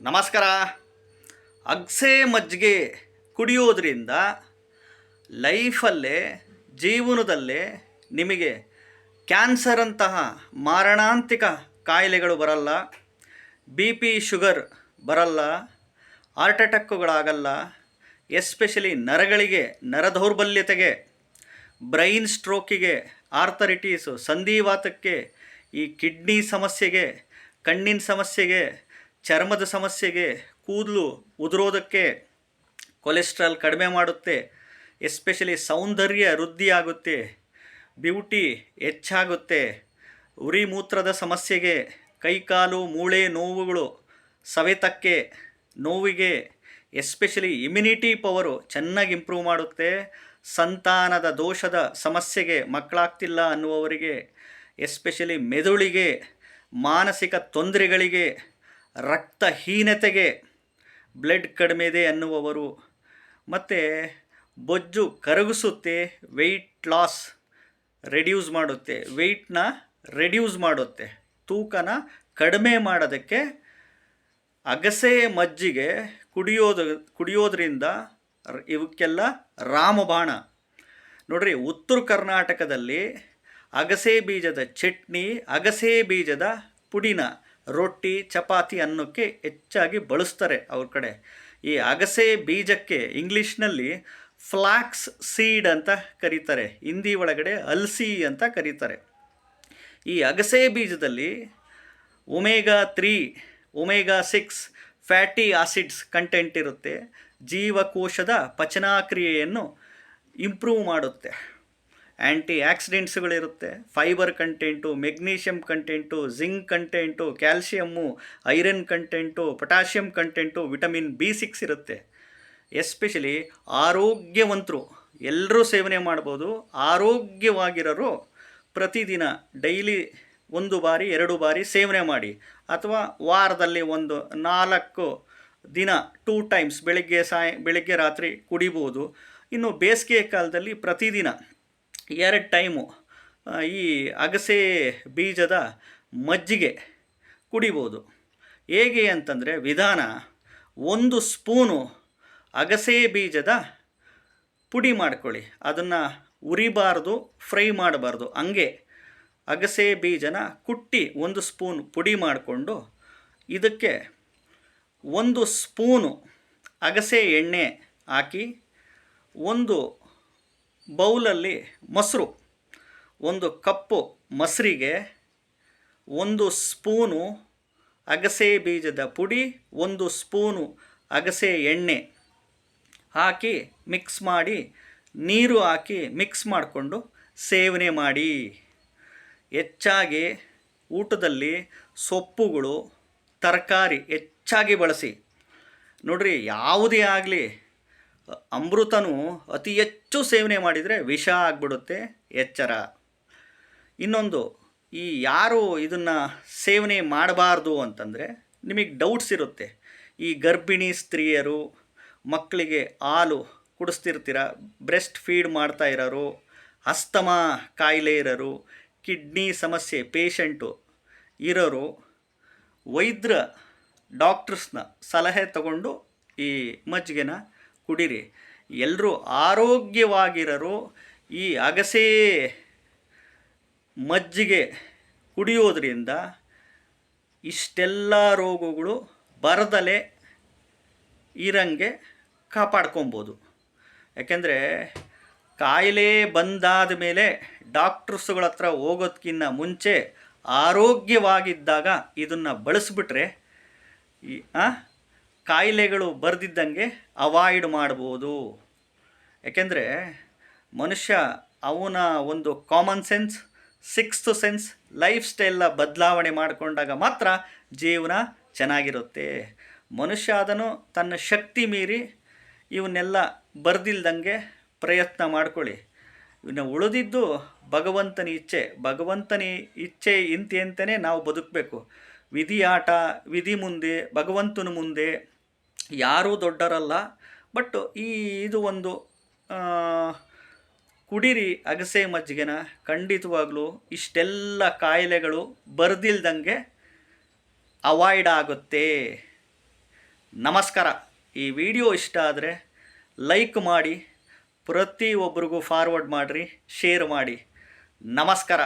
ನಮಸ್ಕಾರ. ಅಗ್ಸೆ ಮಜ್ಜಿಗೆ ಕುಡಿಯೋದ್ರಿಂದ ಲೈಫಲ್ಲೇ, ಜೀವನದಲ್ಲೇ ನಿಮಗೆ ಕ್ಯಾನ್ಸರ್ ಅಂತಹ ಮಾರಣಾಂತಿಕ ಕಾಯಿಲೆಗಳು ಬರಲ್ಲ, ಬಿ ಪಿ ಶುಗರ್ ಬರಲ್ಲ, ಹಾರ್ಟ್ ಅಟ್ಯಾಕ್ಗಳಾಗಲ್ಲ, ಎಸ್ಪೆಷಲಿ ನರಗಳಿಗೆ ನರ ದೌರ್ಬಲ್ಯತೆಗೆ ಬ್ರೈನ್ ಸ್ಟ್ರೋಕಿಗೆ, ಆರ್ಥರಿಟೀಸು, ಸಂಧಿವಾತಕ್ಕೆ, ಈ ಕಿಡ್ನಿ ಸಮಸ್ಯೆಗೆ, ಕಣ್ಣಿನ ಸಮಸ್ಯೆಗೆ ಚರ್ಮದ ಸಮಸ್ಯೆಗೆ ಕೂದಲು ಉದುರೋದಕ್ಕೆ ಕೊಲೆಸ್ಟ್ರಾಲ್ ಕಡಿಮೆ ಮಾಡುತ್ತೆ, ಎಸ್ಪೆಷಲಿ ಸೌಂದರ್ಯ ವೃದ್ಧಿಯಾಗುತ್ತೆ, ಬ್ಯೂಟಿ ಹೆಚ್ಚಾಗುತ್ತೆ. ಉರಿ ಮೂತ್ರದ ಸಮಸ್ಯೆಗೆ ಕೈಕಾಲು ಮೂಳೆ, ನೋವುಗಳು, ಸವೆತಕ್ಕೆ ನೋವಿಗೆ ಎಸ್ಪೆಷಲಿ ಇಮ್ಯುನಿಟಿ ಪವರು ಚೆನ್ನಾಗಿ ಇಂಪ್ರೂವ್ ಮಾಡುತ್ತೆ. ಸಂತಾನದ ದೋಷದ ಸಮಸ್ಯೆಗೆ ಮಕ್ಕಳಾಗ್ತಿಲ್ಲ ಅನ್ನುವವರಿಗೆ, ಎಸ್ಪೆಷಲಿ ಮೆದುಳಿಗೆ ಮಾನಸಿಕ ತೊಂದರೆಗಳಿಗೆ ರಕ್ತಹೀನತೆಗೆ ಬ್ಲಡ್ ಕಡಿಮೆ ಇದೆ ಅನ್ನುವವರು. ಮತ್ತು ಬೊಜ್ಜು ಕರಗಿಸುತ್ತೆ ವೆಯ್ಟ್ ಲಾಸ್ ರೆಡ್ಯೂಸ್ ಮಾಡುತ್ತೆ. ವೆಯ್ಟ್ನ ರೆಡ್ಯೂಸ್ ಮಾಡುತ್ತೆ. ತೂಕನ ಕಡಿಮೆ ಮಾಡೋದಕ್ಕೆ ಅಗಸೆ ಮಜ್ಜಿಗೆ ಕುಡಿಯೋದು, ಕುಡಿಯೋದ್ರಿಂದ ಇವಕ್ಕೆಲ್ಲ ರಾಮಬಾಣ. ನೋಡ್ರಿ, ಉತ್ತರ ಕರ್ನಾಟಕದಲ್ಲಿ ಅಗಸೆ ಬೀಜದ ಚಟ್ನಿ, ಅಗಸೆ ಬೀಜದ ಪುಡಿನ ರೊಟ್ಟಿ, ಚಪಾತಿ ಅನ್ನೋಕ್ಕೆ ಹೆಚ್ಚಾಗಿ ಬಳಸ್ತಾರೆ ಅವ್ರ ಕಡೆ. ಈ ಅಗಸೆ ಬೀಜಕ್ಕೆ ಇಂಗ್ಲೀಷ್ನಲ್ಲಿ ಫ್ಲಾಕ್ಸ್ ಸೀಡ್ ಅಂತ ಕರೀತಾರೆ. ಹಿಂದಿ ಒಳಗಡೆ ಅಲ್ಸಿ ಅಂತ ಕರೀತಾರೆ. ಈ ಅಗಸೆ ಬೀಜದಲ್ಲಿ omega three, omega six fatty acids content ಇರುತ್ತೆ. ಜೀವಕೋಶದ ಪಚನಾಕ್ರಿಯೆಯನ್ನು ಇಂಪ್ರೂವ್ ಮಾಡುತ್ತೆ. Anti ಆಕ್ಸಿಡೆಂಟ್ಸ್ಗಳಿರುತ್ತೆ fibre content magnesium content, zinc content, calcium, iron content potassium content, vitamin B six ಇರುತ್ತೆ. ಎಸ್ಪೆಷಲಿ ಆರೋಗ್ಯವಂತರು ಎಲ್ಲರೂ ಸೇವನೆ ಮಾಡ್ಬೋದು. ಆರೋಗ್ಯವಾಗಿರೋರು ಪ್ರತಿದಿನ ಡೈಲಿ ಒಂದು ಬಾರಿ, ಎರಡು ಬಾರಿ ಸೇವನೆ ಮಾಡಿ. ಅಥವಾ ವಾರದಲ್ಲಿ ಒಂದು ನಾಲ್ಕು ದಿನ, ಟೂ ಟೈಮ್ಸ್ ಬೆಳಗ್ಗೆ ಸಾಯ, ಬೆಳಗ್ಗೆ ರಾತ್ರಿ ಕುಡಿಬೋದು. ಇನ್ನು ಬೇಸಿಗೆ ಕಾಲದಲ್ಲಿ ಪ್ರತಿದಿನ ಎರಡು ಟೈಮು ಈ ಅಗಸೆ ಬೀಜದ ಮಜ್ಜಿಗೆ ಕುಡಿಬೋದು. ಹೇಗೆ ಅಂತಂದರೆ ವಿಧಾನ, ಒಂದು ಸ್ಪೂನು ಅಗಸೆ ಬೀಜದ ಪುಡಿ ಮಾಡ್ಕೊಳ್ಳಿ. ಅದನ್ನು ಉರಿಬಾರ್ದು, ಫ್ರೈ ಮಾಡಬಾರ್ದು. ಹಂಗೆ ಅಗಸೆ ಬೀಜನ ಕುಟ್ಟಿ ಒಂದು ಸ್ಪೂನ್ ಪುಡಿ ಮಾಡಿಕೊಂಡು ಇದಕ್ಕೆ ಒಂದು ಸ್ಪೂನು ಅಗಸೆ ಎಣ್ಣೆ ಹಾಕಿ ಒಂದು ಬೌಲಲ್ಲಿ ಮೊಸರು. ಒಂದು ಕಪ್ಪು ಮೊಸರಿಗೆ ಒಂದು ಸ್ಪೂನು ಅಗಸೆ ಬೀಜದ ಪುಡಿ, ಒಂದು ಸ್ಪೂನು ಅಗಸೆ ಎಣ್ಣೆ ಹಾಕಿ ಮಿಕ್ಸ್ ಮಾಡಿ, ನೀರು ಹಾಕಿ ಮಿಕ್ಸ್ ಮಾಡಿಕೊಂಡು ಸೇವನೆ ಮಾಡಿ. ಹೆಚ್ಚಾಗಿ ಊಟದಲ್ಲಿ ಸೊಪ್ಪುಗಳು, ತರಕಾರಿ ಹೆಚ್ಚಾಗಿ ಬಳಸಿ. ನೋಡ್ರಿ, ಯಾವುದೇ ಆಗಲಿ ಅಮೃತನು ಅತಿ ಹೆಚ್ಚು ಸೇವನೆ ಮಾಡಿದರೆ ವಿಷ ಆಗಿಬಿಡುತ್ತೆ, ಎಚ್ಚರ. ಇನ್ನೊಂದು, ಈ ಯಾರು ಇದನ್ನು ಸೇವನೆ ಮಾಡಬಾರ್ದು ಅಂತಂದರೆ ನಿಮಗೆ ಡೌಟ್ಸ್ ಇರುತ್ತೆ. ಈ ಗರ್ಭಿಣಿ ಸ್ತ್ರೀಯರು, ಮಕ್ಕಳಿಗೆ ಹಾಲು ಕುಡಿಸ್ತಿರ್ತೀರ ಬ್ರೆಸ್ಟ್ ಫೀಡ್ ಮಾಡ್ತಾ ಇರೋರು, ಅಸ್ತಮಾ ಕಾಯಿಲೆ ಇರೋರು ಕಿಡ್ನಿ ಸಮಸ್ಯೆ ಪೇಷಂಟು ಇರೋರು ವೈದ್ಯರ ಡಾಕ್ಟರ್ಸ್ನ ಸಲಹೆ ತಗೊಂಡು ಈ ಮಜ್ಜಿಗೆನ ಕುಡೀರಿ. ಎಲ್ಲರೂ ಆರೋಗ್ಯವಾಗಿರೋರು. ಈ ಅಗಸೆ ಮಜ್ಜಿಗೆ ಕುಡಿಯೋದ್ರಿಂದ ಇಷ್ಟೆಲ್ಲ ರೋಗಗಳು ಬರದಲೇ ಇರಂಗೆ ಕಾಪಾಡ್ಕೊಬೋದು. ಯಾಕೆಂದರೆ ಕಾಯಿಲೆ ಬಂದಾದ ಮೇಲೆ ಡಾಕ್ಟ್ರಸ್ಗಳ ಹತ್ರ ಹೋಗೋದಕ್ಕಿಂತ ಮುಂಚೆ ಆರೋಗ್ಯವಾಗಿದ್ದಾಗ ಇದನ್ನು ಬಳಸಿಬಿಟ್ರೆ ಈ ಕಾಯಿಲೆಗಳು ಬರೆದಿದ್ದಂಗೆ ಅವಾಯ್ಡ್ ಮಾಡ್ಬೋದು. ಯಾಕೆಂದರೆ ಮನುಷ್ಯ ಅವನ ಒಂದು common sense sixth sense life ಸ್ಟೈಲ್ನ ಬದಲಾವಣೆ ಮಾಡಿಕೊಂಡಾಗ ಮಾತ್ರ ಜೀವನ ಚೆನ್ನಾಗಿರುತ್ತೆ. ಮನುಷ್ಯ ಅದನ್ನು ತನ್ನ ಶಕ್ತಿ ಮೀರಿ ಇವನ್ನೆಲ್ಲ ಬರೆದಿಲ್ದಂಗೆ ಪ್ರಯತ್ನ ಮಾಡ್ಕೊಳ್ಳಿ. ಇವನ್ನ ಉಳಿದಿದ್ದು ಭಗವಂತನ ಇಚ್ಛೆ. ಭಗವಂತನ ಇಚ್ಛೆ ಇಂತೆ ಅಂತಲೇ ನಾವು ಬದುಕಬೇಕು. ವಿಧಿ ಆಟ ವಿಧಿ ಮುಂದೆ ಭಗವಂತನ ಮುಂದೆ ಯಾರೂ ದೊಡ್ಡರಲ್ಲ ಬಟ್ ಈ ಇದು ಒಂದು ಕುಡಿರಿ ಅಗಸೆ ಮಜ್ಜಿಗೆನ ಖಂಡಿತವಾಗ್ಲೂ ಇಷ್ಟೆಲ್ಲ ಕಾಯಿಲೆಗಳು ಬರ್ದಿಲ್ದಂಗೆ ಅವಾಯ್ಡ್ ಆಗುತ್ತೆ. ನಮಸ್ಕಾರ. ಈ ವಿಡಿಯೋ ಇಷ್ಟ ಆದರೆ ಲೈಕ್ ಮಾಡಿ, ಪ್ರತಿಯೊಬ್ಬರಿಗೂ ಫಾರ್ವರ್ಡ್ ಮಾಡಿರಿ ಶೇರ್ ಮಾಡಿ. ನಮಸ್ಕಾರ.